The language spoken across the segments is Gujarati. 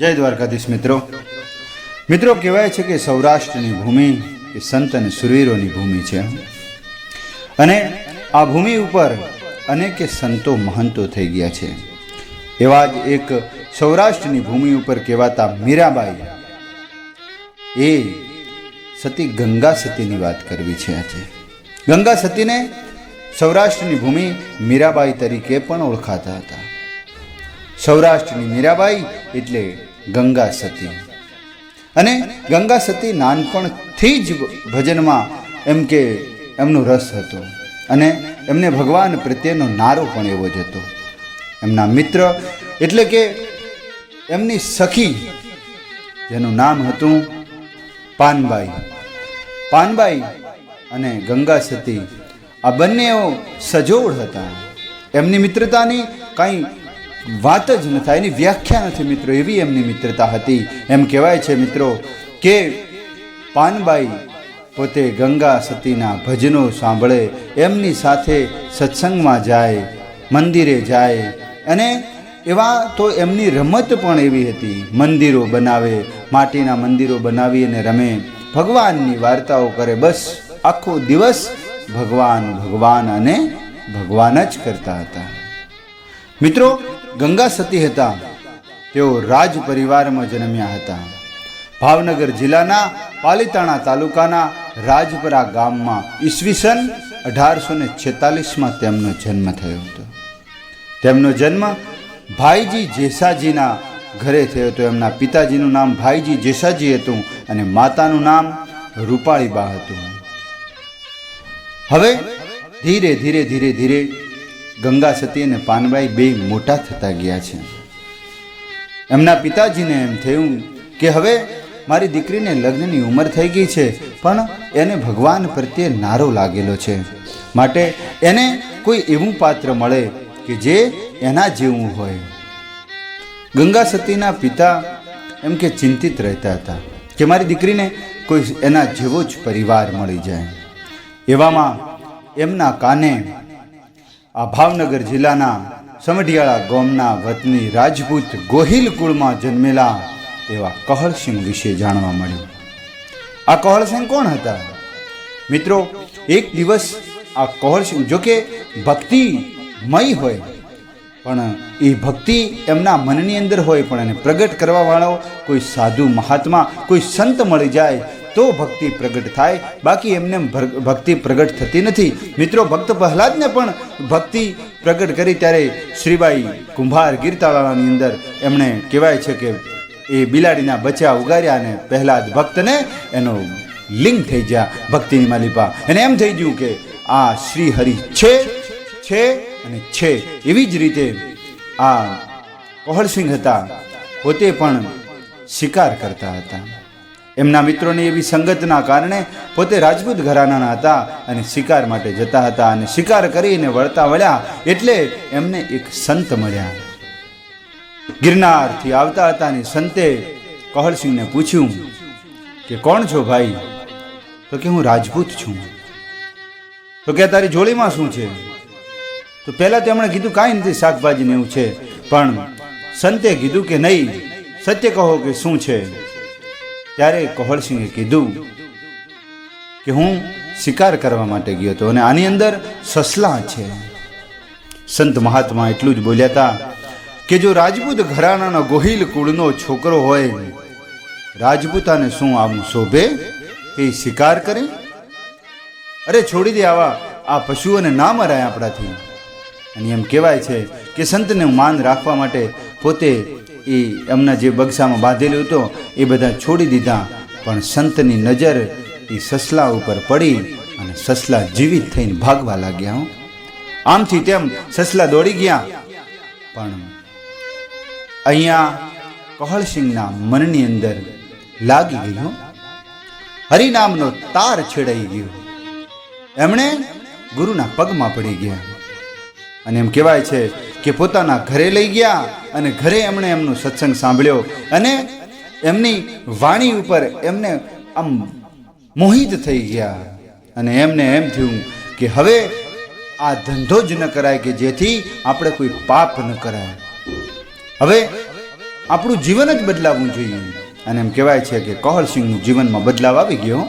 જય દ્વારકાધીશ મિત્રો. મિત્રો, કહેવાય છે કે સૌરાષ્ટ્રની ભૂમિ એ સંત અને સુરવીરોની ભૂમિ છે. અને આ ભૂમિ ઉપર અનેકે સંતો મહંતો થઈ ગયા છે. એવા જ એક સૌરાષ્ટ્રની ભૂમિ ઉપર કહેવાતા મીરાબાઈ એ સતી ગંગા સતીની વાત કરવી છે આજે. ગંગા સતીને સૌરાષ્ટ્રની ભૂમિ મીરાબાઈ તરીકે પણ ઓળખાતા હતા. સૌરાષ્ટ્રની મીરાબાઈ એટલે ગંગા સતી. અને ગંગા સતી નાનપણથી જ ભજનમાં એમ કે એમનો રસ હતો. અને એમને ભગવાન પ્રત્યેનો નારો પણ એવો જ હતો. એમના મિત્ર એટલે કે એમની સખી, જેનું નામ હતું પાનબાઈ. પાનબાઈ અને ગંગા સતી આ બંનેઓ સજોડ હતા. એમની મિત્રતાની કાંઈ વાત જ ન થાય, એની વ્યાખ્યા નથી મિત્રો, એવી એમની મિત્રતા હતી. એમ કહેવાય છે મિત્રો કે પાનબાઈ પોતે ગંગા સતીના ભજનો સાંભળે, એમની સાથે સત્સંગમાં જાય, મંદિરે જાય. અને એવા તો એમની રમત પણ એવી હતી, મંદિરો બનાવે, માટીના મંદિરો બનાવી અને રમે. ભગવાનની વાર્તાઓ કરે, બસ આખો દિવસ ભગવાન ભગવાન અને ભગવાન જ કરતા હતા. મિત્રો ગંગા સતી હતા, તેઓ રાજ પરિવારમાં જન્મ્યા હતા. ભાવનગર જિલ્લાના પાલીતાણા તાલુકાના રાજપરા ગામમાં ઈસવીસન અઢારસો ને છેતાલીસમાં તેમનો જન્મ થયો હતો. તેમનો જન્મ ભાઈજી જેસાજીના ઘરે થયો હતો. એમના પિતાજીનું નામ ભાઈજી જેસાજી હતું અને માતાનું નામ રૂપાળીબા હતું. હવે ધીરે ધીરે ધીરે ધીરે ગંગા સતી અને પાનબાઈ બે મોટા થતા ગયા છે. એમના પિતાજીને એમ થયું કે હવે મારી દીકરીને લગ્નની ઉંમર થઈ ગઈ છે, પણ એને ભગવાન પ્રત્યે નારો લાગેલો છે. માટે એને કોઈ એવું પાત્ર મળે કે જે એના જેવું હોય. ગંગા સતીના પિતા એમ કે ચિંતિત રહેતા હતા કે મારી દીકરીને કોઈ એના જેવો જ પરિવાર મળી જાય. એવામાં એમના કાને આ ભાવનગર જિલ્લાના સમઢિયાળા ગામના વતની રાજપૂત ગોહિલ કુળમાં જન્મેલા એવા કહળસિંહ વિશે જાણવા મળ્યું. આ કહળસિંહ કોણ હતા? મિત્રો, એક દિવસ આ કહળસિંહ જોકે ભક્તિમય હોય, પણ એ ભક્તિ એમના મનની અંદર હોય, પણ એને પ્રગટ કરવાવાળો કોઈ સાધુ મહાત્મા, કોઈ સંત મળી જાય તો ભક્તિ પ્રગટ થાય, બાકી એમને ભક્તિ પ્રગટ થતી નથી. મિત્રો, ભક્ત પ્રહલાદને પણ ભક્તિ પ્રગટ કરી ત્યારે શ્રીબાઈ કુંભાર ગીરતાળાની અંદર એમણે કહેવાય છે કે એ બિલાડીના બચ્ચા ઉગાર્યા અને પહેલાદ ભક્તને એનો લિંગ થઈ ગયા, ભક્તિની માલિપા. એને એમ થઈ ગયું કે આ શ્રી હરિ છે છે અને છે. એવી જ રીતે આ કોહળસિંહ હતા, પોતે પણ શિકાર કરતા હતા. એમના મિત્રોની એવી સંગતના કારણે પોતે રાજપૂત ઘરાનાના હતા અને શિકાર માટે જતા હતા અને શિકાર કરીને વળતા વળ્યા એટલે એમને એક સંત મળ્યા. ગિરનારથી આવતા હતા અને સંતે કહળસિંહને પૂછ્યું કે, કોણ છો ભાઈ? તો કે, હું રાજપૂત છું. તો કે તારી જોડીમાં શું છે? તો પહેલાં તેમણે કીધું, કાંઈ નથી, શાકભાજીને એવું છે. પણ સંતે કીધું કે, નહીં, સત્ય કહો કે શું છે? ત્યારે કોહળસિંહે કીધું કે હું શિકાર કરવા માટે ગયો હતો અને આની અંદર સસલા છે. સંત મહાત્મા એટલું જ બોલ્યા હતા કે જો રાજપૂત ઘરાણાનો ગોહિલ કુળનો છોકરો હોય રાજપૂતાને શું આવું શોભે? કે શિકાર કરે? અરે છોડી દે આવા, આ પશુઓને ના મરાય આપણાથી. અને એમ કહેવાય છે કે સંતને માન રાખવા માટે પોતે એ એમના જે બગસામાં બાંધેલું હતો, એ બધા છોડી દીધા. પણ સંતની નજર એ સસલા ઉપર પડી અને સસલા જીવિત થઈને ભાગવા લાગ્યા હું. આમથી તેમ સસલા દોડી ગયા. પણ અહીંયા કહળસિંહના મનની અંદર લાગી ગયું હરિનામનો તાર છેડાઈ ગયો. એમણે ગુરુના પગમાં પડી ગયા. અને એમ કહેવાય છે કે પોતાના ઘરે લઈ ગયા અને ઘરે એમણે એમનો સત્સંગ સાંભળ્યો અને એમની વાણી ઉપર એમને આમ મોહિત થઈ ગયા. અને એમને એમ થયું કે હવે આ ધંધો જ ન કરાય કે જેથી આપણે કોઈ પાપ ન કરાય. હવે આપણું જીવન જ બદલાવવું જોઈએ. અને એમ કહેવાય છે કે કહોલસિંહનું જીવનમાં બદલાવ આવી ગયો.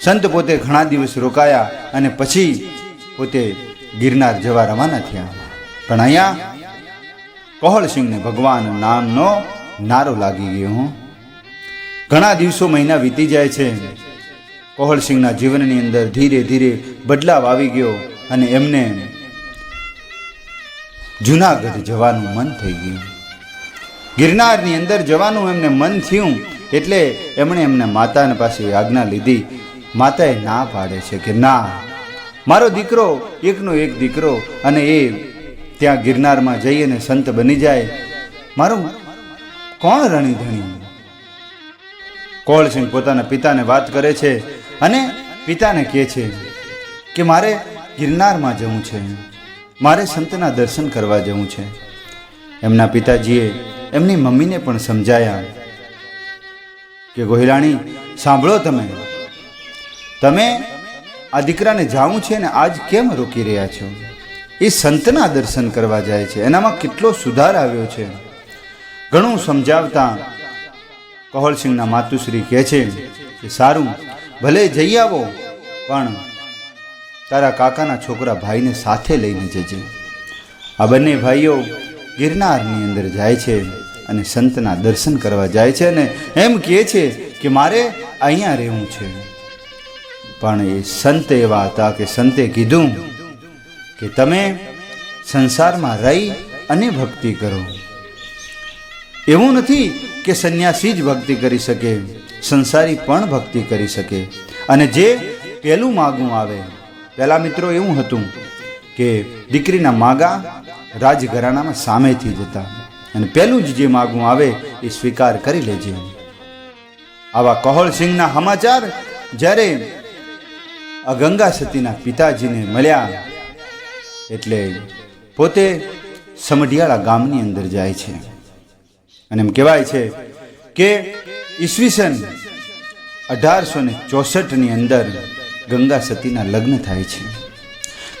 સંત પોતે ઘણા દિવસ રોકાયા અને પછી પોતે ગિરનાર જવા રવાના થયા. પણ અહીંયા કહોલસિંહને ભગવાન નામનો નારો લાગી ગયો હું. ઘણા દિવસો મહિના વીતી જાય છે. કહોલસિંહના જીવનની અંદર ધીરે ધીરે બદલાવ આવી ગયો અને એમને જુનાગઢ જવાનું મન થઈ ગયું. ગિરનારની અંદર જવાનું એમને મન થયું એટલે એમણે એમના માતાને પાસે આજ્ઞા લીધી, માતાએ ના પાડે છે કે ના. મારો દીકરો એકનો એક દીકરો અને એ ત્યાં ગિરનારમાં જઈ અને સંત બની જાય. મારું કોણ રણી ધણી? કોળસિંહ પોતાના પિતાને વાત કરે છે અને પિતાને કહે છે કે મારે ગિરનારમાં જવું છે. મારે સંતના દર્શન કરવા જવું છે. એમના પિતાજીએ એમની મમ્મીને પણ સમજાયા કે, ગોહિલાણી, સાંભળો તમે. તમે આ દીકરાને જાવું છે ને આજ કેમ રોકી રહ્યા છો? એ સંતના દર્શન કરવા જાય છે. એનામાં કેટલો સુધાર આવ્યો છે. ઘણું સમજાવતા કહોલસિંહના માતુશ્રી કહે છે કે, સારું, ભલે જઈ આવો, પણ તારા કાકાના છોકરા ભાઈને સાથે લઈને જજે. આ બંને ભાઈઓ ગિરનારની અંદર જાય છે અને સંતના દર્શન કરવા જાય છે અને એમ કહે છે કે, મારે અહીંયા રહેવું છે. પણ એ સંત એવા હતા કે સંતે કીધું કે તમે સંસારમાં રહી અને ભક્તિ કરો. એવું નથી કે સંન્યાસી જ ભક્તિ કરી શકે, સંસારી પણ ભક્તિ કરી શકે. અને જે પહેલું માગું આવે, પહેલા મિત્રો એવું હતું કે દીકરીના માગા રાજઘરાણામાં સામેથી જતા. અને પહેલું જ જે માગું આવે એ સ્વીકાર કરી લેજે. આવા કહોળસિંહના સમાચાર જ્યારે અગંગા સતીના પિતાજીને મળ્યા એટલે પોતે સમઢિયાળા ગામની અંદર જાય છે. અને એમ કહેવાય છે કે ઈસવીસન અઢારસો ને ચોસઠની અંદર ગંગા સતીના લગ્ન થાય છે.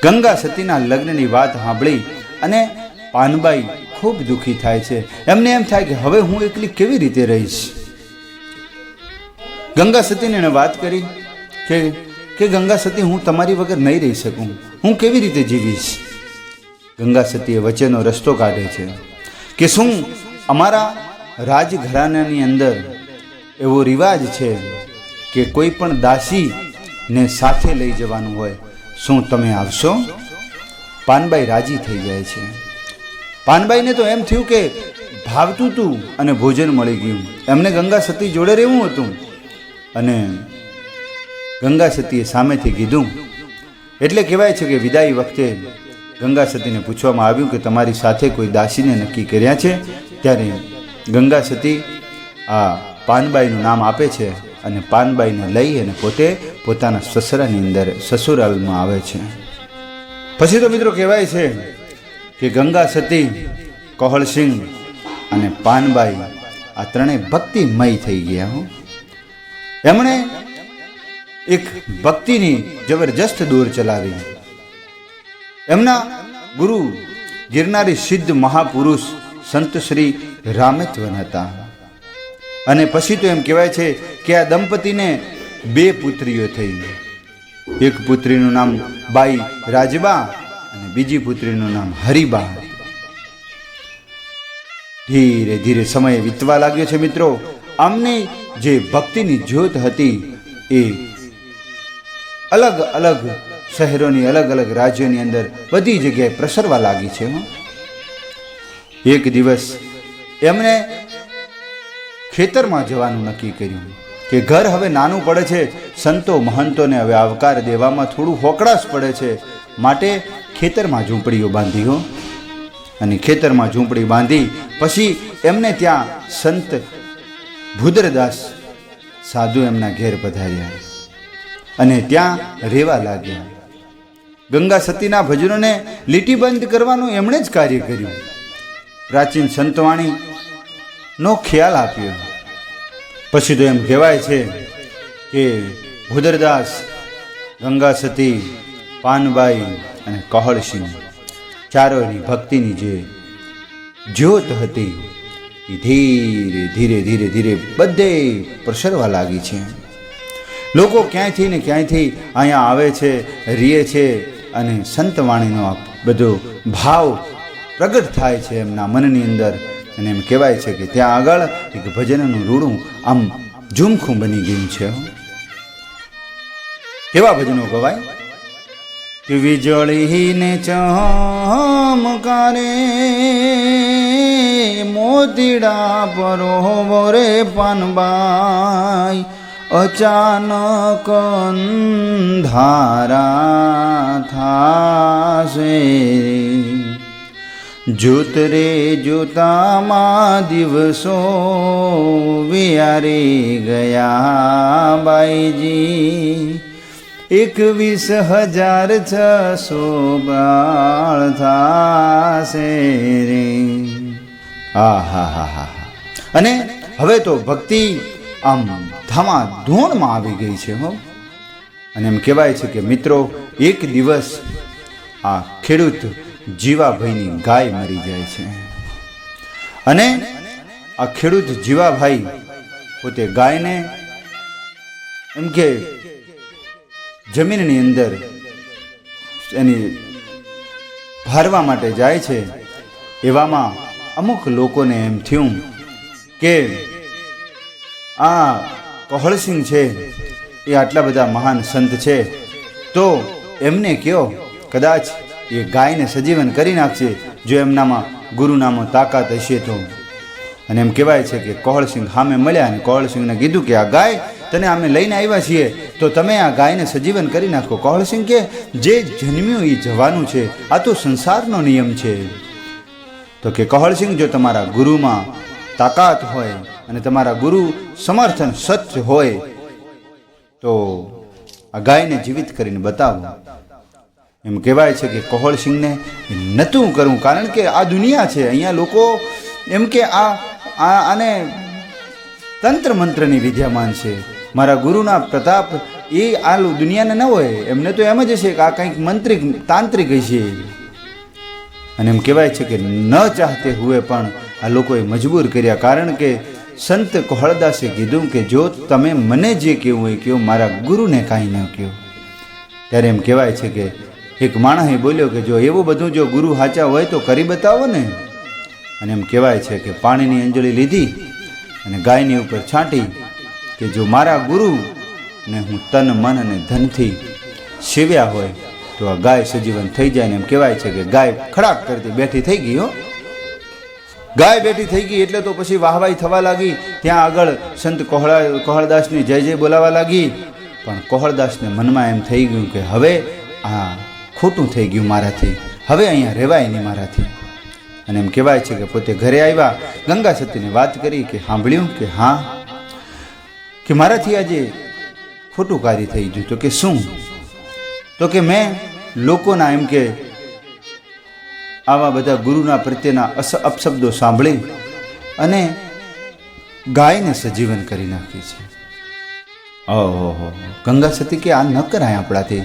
ગંગા સતીના લગ્નની વાત સાંભળી અને પાનબાઈ ખૂબ દુઃખી થાય છે. એમને એમ થાય કે હવે હું એકલી કેવી રીતે રહીશ? ગંગા સતીને વાત કરી કે કે ગંગા સતી હું તમારી વગર નહીં રહી શકું. હું કેવી રીતે જીવીશ? ગંગા સતીએ વચ્ચેનો રસ્તો કાઢે છે કે શું અમારા રાજઘરાનાની અંદર એવો રિવાજ છે કે કોઈ પણ દાસીને સાથે લઈ જવાનું હોય, શું તમે આવશો? પાનબાઈ રાજી થઈ જાય છે. પાનબાઈને તો એમ થયું કે ભાવતું તું અને ભોજન મળી ગયું. એમને ગંગા સતી જોડે રહેવું હતું. અને ગંગા સતીએ સામેથી કીધું, એટલે કહેવાય છે કે વિદાય વખતે ગંગા સતીને પૂછવામાં આવ્યું કે તમારી સાથે કોઈ દાસીને નક્કી કર્યા છે? ત્યારે ગંગા સતી આ પાનબાઈનું નામ આપે છે અને પાનબાઈને લઈ અને પોતે પોતાના સસરાની અંદર સસુરાલમાં આવે છે. પછી તો મિત્રો કહેવાય છે કે ગંગા સતી, કહોલસિંહ અને પાનબાઈ આ ત્રણેય ભક્તિમય થઈ ગયા હો. એમણે એક ભક્તિની જબરજસ્ત દોર ચલાવી. એમના ગુરુ ગિરનારી સિદ્ધ મહાપુરુષ સંત શ્રી રામેત્વન હતા. અને પછી તો એમ કહેવાય છે કે આ દંપતીને બે પુત્રીઓ થઈ. એક પુત્રીનું નામ બાઈ રાજબા અને બીજી પુત્રીનું નામ હરિબા. ધીરે ધીરે સમય વીતવા લાગ્યો છે મિત્રો. આમની જે ભક્તિની જ્યોત હતી એ અલગ અલગ શહેરોની, અલગ અલગ રાજ્યોની અંદર બધી જગ્યાએ પ્રસરવા લાગી છે. એક દિવસ એમણે ખેતરમાં જવાનું નક્કી કર્યું કે ઘર હવે નાનું પડે છે, સંતો મહંતોને હવે આવકાર દેવામાં થોડું હોકળાશ પડે છે, માટે ખેતરમાં ઝૂંપડીઓ બાંધી, હો અને ખેતરમાં ઝૂંપડી બાંધી પછી એમને ત્યાં સંત ભુદ્રદાસ સાધુ એમના ઘેર પધાર્યા અને ત્યાં રહેવા લાગ્યા. ગંગા સતીના ભજનોને લીટીબંધ કરવાનું એમણે જ કાર્ય કર્યું. પ્રાચીન સંતવાણી નો ખ્યાલ આપ્યો. પછી તો એમ કહેવાય છે કે ભુદરદાસ, ગંગા સતી, પાનબાઈ અને કહળસિંહ ચારોની ભક્તિની જે જ્યોત હતી, એ ધીરે ધીરે ધીરે ધીરે બધે પ્રસરવા લાગી છે. લોકો ક્યાંયથી ને ક્યાંયથી અહીંયા આવે છે, રીએ છે અને સંતવાણીનો આ બધો ભાવ પ્રગટ થાય છે એમના મનની અંદર. અને એમ કહેવાય છે કે ત્યાં આગળ એક ભજનનું રૂડું આમ ઝુમખું બની ગયું છે. કેવા ભજનો ગવાય? કે વીજળીને ચમકારે મોતીડા પરો રે પાનબાઈ અચાનક ધારા થાશે. જૂત રે જૂતામાં દિવસો વિયારી ગયા બાઈજી. એકવીસ હજાર છસો બાળ થાશે રે. આ હા હા હા અને હવે તો ભક્તિ આમ ધામા ધૂણમાં આવી ગઈ છે હો. અને એમ કહેવાય છે કે મિત્રો, એક દિવસ આ ખેડૂત જીવાભાઈની ગાય મરી જાય છે. અને આ ખેડૂત જીવાભાઈ પોતે ગાયને એમ કે જમીનની અંદર એની ભારવા માટે જાય છે. એવામાં અમુક લોકોને એમ થયું કે આ કહળસિંહ છે. એ આટલા બધા મહાન સંત છે. તો એમને કયો, કદાચ એ ગાયને સજીવન કરી નાખશે જો એમનામાં ગુરુનામાં તાકાત હશે તો. અને એમ કહેવાય છે કે કોહળસિંહ સામે મળ્યા અને કોહળસિંહને કીધું કે, આ ગાય તને અમે લઈને આવ્યા છીએ, તો તમે આ ગાયને સજીવન કરી નાખો. કોહળસિંહ કે, જે જન્મ્યું એ જવાનું છે. આ તો સંસારનો નિયમ છે. તો કે, કોહળસિંહ, જો તમારા ગુરુમાં તાકાત હોય અને તમારા ગુરુ સમર્થન સત્ય હોય તો આ ગાયને જીવિત કરીને બતાવો. એમ કહેવાય છે કે કોહળસિંહને નહોતું કરવું, કારણ કે આ દુનિયા છે. અહીંયા લોકો એમ કે આ આને તંત્ર મંત્રની વિદ્યામાન છે. મારા ગુરુના પ્રતાપ એ આ દુનિયાને ન હોય. એમને તો એમ જ હશે કે આ કંઈક મંત્રિક, તાંત્રિક હશે. અને એમ કહેવાય છે કે ન ચાહતે હુએ પણ આ લોકોએ મજબૂર કર્યા, કારણ કે સંત કોહળદાસે કીધું કે જો તમે મને જે કહેવું હોય કહો મારા ગુરુને કાંઈ ન કહો ત્યારે એમ કહેવાય છે કે એક માણસે બોલ્યો કે જો એવું બધું જો ગુરુ હાચા હોય તો કરી બતાવો ને. અને એમ કહેવાય છે કે પાણીની અંજળી લીધી અને ગાયની ઉપર છાંટી કે જો મારા ગુરુ ને હું તન, મન અને ધનથી સેવ્યા હોય તો આ ગાય સજીવન થઈ જાય ને એમ કહેવાય છે કે ગાય ખડાક કરતી બેઠી થઈ ગઈ હો. ગાય બેઠી થઈ ગઈ એટલે તો પછી વાહવાઈ થવા લાગી. ત્યાં આગળ સંત કોહળા, કોહળદાસની જય જય બોલાવા લાગી. પણ કોહળદાસને મનમાં એમ થઈ ગયું કે હવે આ ખોટું થઈ ગયું મારાથી. હવે અહીંયા રહેવાય નહીં મારાથી. અને એમ કહેવાય છે કે પોતે ઘરે આવ્યા, ગંગા સતીને વાત કરી કે સાંભળ્યું કે હા, કે મારાથી આજે ખોટું કાર્ય થઈ ગયું. તો કે શું? તો કે મેં લોકોના એમ કે આવા બધા ગુરુના પ્રત્યેના અસ અપશબ્દો સાંભળી અને ગાયને સજીવન કરી નાખી છે. ઓહો ગંગા સતી કે આ ન કરાય આપણાથી?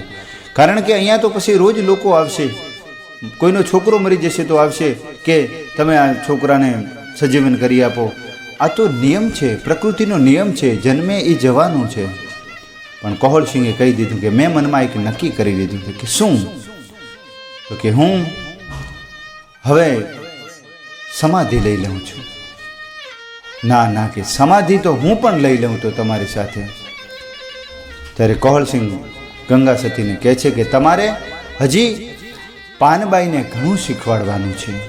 કારણ કે અહીંયા તો પછી રોજ લોકો આવશે. કોઈનો છોકરો મરી જશે તો આવશે કે તમે આ છોકરાને સજીવન કરી આપો. આ તો નિયમ છે, પ્રકૃતિનો નિયમ છે, જન્મે એ જવાનું છે. પણ કહોલસિંહે કહી દીધું કે મેં મનમાં એક નક્કી કરી લીધું કે શું? તો કે હું હવે સમાધિ લઈ લઉં છું. ના ના કે સમાધિ તો હું પણ લઈ લઉં તો તમારી સાથે. ત્યારે કોહલસિંહ ગંગા સતીને કહે છે કે તમારે હજી પાનબાઈને ઘણું શીખવાડવાનું છે.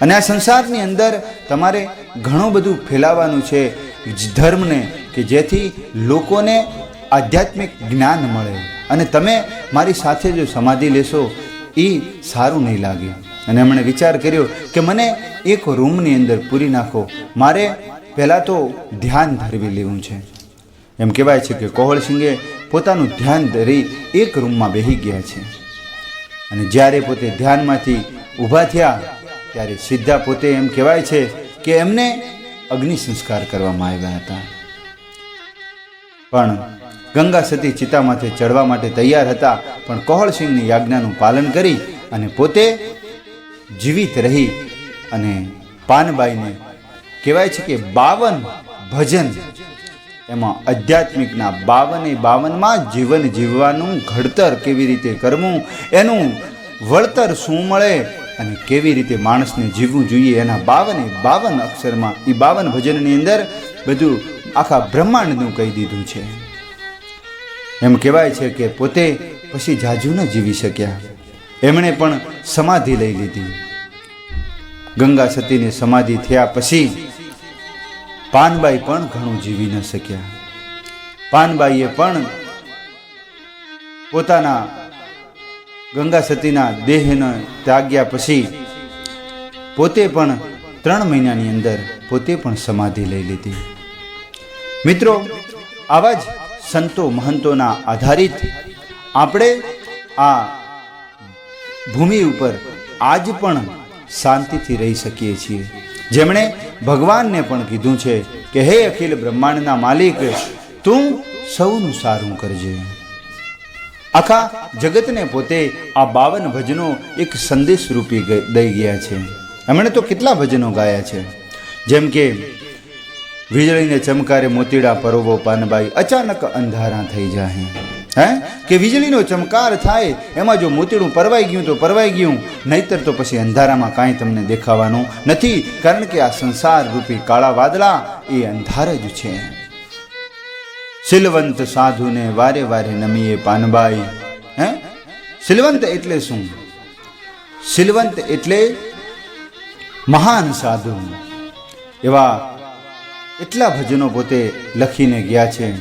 અને આ સંસારની અંદર તમારે ઘણું બધું ફેલાવવાનું છે. ધર્મને કે જેથી લોકોને આધ્યાત્મિક જ્ઞાન મળે. અને તમે મારી સાથે જો સમાધિ લેશો એ સારું નહીં લાગે. અને એમણે વિચાર કર્યો કે મને એક રૂમની અંદર પૂરી નાખો. મારે પહેલાં તો ધ્યાન ધરવી લેવું છે. એમ કહેવાય છે કે કોહળસિંહે પોતાનું ધ્યાન ધરી એક રૂમમાં બેહી ગયા છે. અને જ્યારે પોતે ધ્યાનમાંથી ઊભા થયા, ત્યારે સીધા પોતે એમ કહેવાય છે કે એમને અગ્નિ સંસ્કાર કરવામાં આવ્યા હતા. પણ ગંગા સતી ચિતામાંથી ચડવા માટે તૈયાર હતા, પણ કોહળસિંહની યાજ્ઞાનું પાલન કરી અને પોતે જીવિત રહી અને પાનબાઈને કહેવાય છે કે બાવન ભજન એમાં આધ્યાત્મિકના બાવને બાવનમાં જીવન જીવવાનું ઘડતર કેવી રીતે કરવું, એનું વળતર શું મળે અને કેવી રીતે માણસને જીવવું જોઈએ, એના બાવને બાવન અક્ષરમાં એ બાવન ભજનની અંદર બધું આખા બ્રહ્માંડનું કહી દીધું છે. એમ કહેવાય છે કે પોતે પછી જાજુ ન જીવી શક્યા. એમણે પણ સમાધિ લઈ લીધી. ગંગા સતીની સમાધિ થયા પછી પાનબાઈ પણ ઘણું જીવી ન શક્યા. પાનબાઈએ પણ પોતાના ગંગા સતીના દેહને ત્યાગ્યા પછી પોતે પણ ત્રણ મહિનાની અંદર પોતે પણ સમાધિ લઈ લીધી. મિત્રો, આવા જ સંતો મહંતોના આધારિત આપણે આ ભૂમિ ઉપર આજ પણ શાંતિથી રહી શકીએ છીએ. જેમણે ભગવાનને પણ કીધું છે કે, હે અખિલ બ્રહ્માંડના માલિક, તું સૌનું સારું કરજે. આખા જગતને પોતે આ બાવન ભજનો એક સંદેશ રૂપી દઈ ગયા છે. એમણે તો કેટલા ભજનો ગાયા છે. જેમ કે, વીજળીને ચમકારે મોતીડા પરોવો, પાનબાઈ, અચાનક અંધારા થઈ જાય હે? કે વીજળીનો ચમકાર થાય, એમાં જો મોતીડું પરવાઈ ગયું તો પરવાઈ ગયું, નહીતર તો પછી અંધારામાં કાંઈ તમને દેખાવાનું નથી, કારણ કે આ સંસાર રૂપી કાળા વાદળા એ અંધાર જ છે. સિલવંત સાધુને વારે વારે નમીએ પાનબાઈ. હે? સિલવંત એટલે શું? સિલવંત એટલે મહાન સાધુ. એવા એટલા ભજનો પોતે લખીને ગયા છે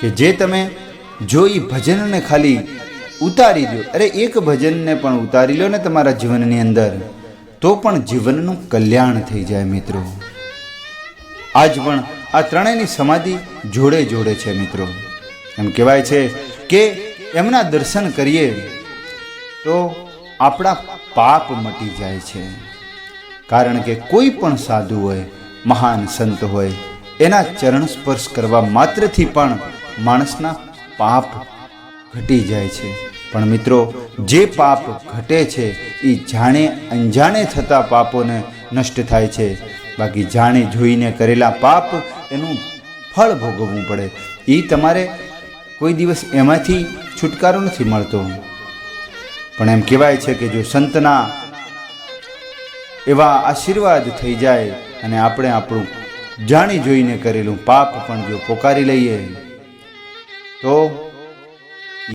કે જે તમે જો એ ભજનને ખાલી ઉતારી દો અરે એક ભજનને પણ ઉતારી લો ને તમારા જીવનની અંદર. તો પણ જીવનનું કલ્યાણ થઈ જાય મિત્રો. આજ પણ આ ત્રણેયની સમાધિ જોડે જોડે છે મિત્રો. એમ કહેવાય છે કે એમના દર્શન કરીએ તો આપણા પાપ મટી જાય છે. કારણ કે કોઈ પણ સાધુ હોય, મહાન સંત હોય, એના ચરણ સ્પર્શ કરવા માત્રથી પણ માણસના પાપ ઘટી જાય છે. પણ મિત્રો, જે પાપ ઘટે છે એ જાણે અંજાણે થતા પાપોને નષ્ટ થાય છે. બાકી જાણે જોઈને કરેલા પાપ એનું ફળ ભોગવવું પડે. એ તમારે કોઈ દિવસ એમાંથી છુટકારો નથી મળતો. પણ એમ કહેવાય છે કે જો સંતના એવા આશીર્વાદ થઈ જાય અને આપણે આપણું જાણી જોઈને કરેલું પાપ પણ જો પોકારી લઈએ તો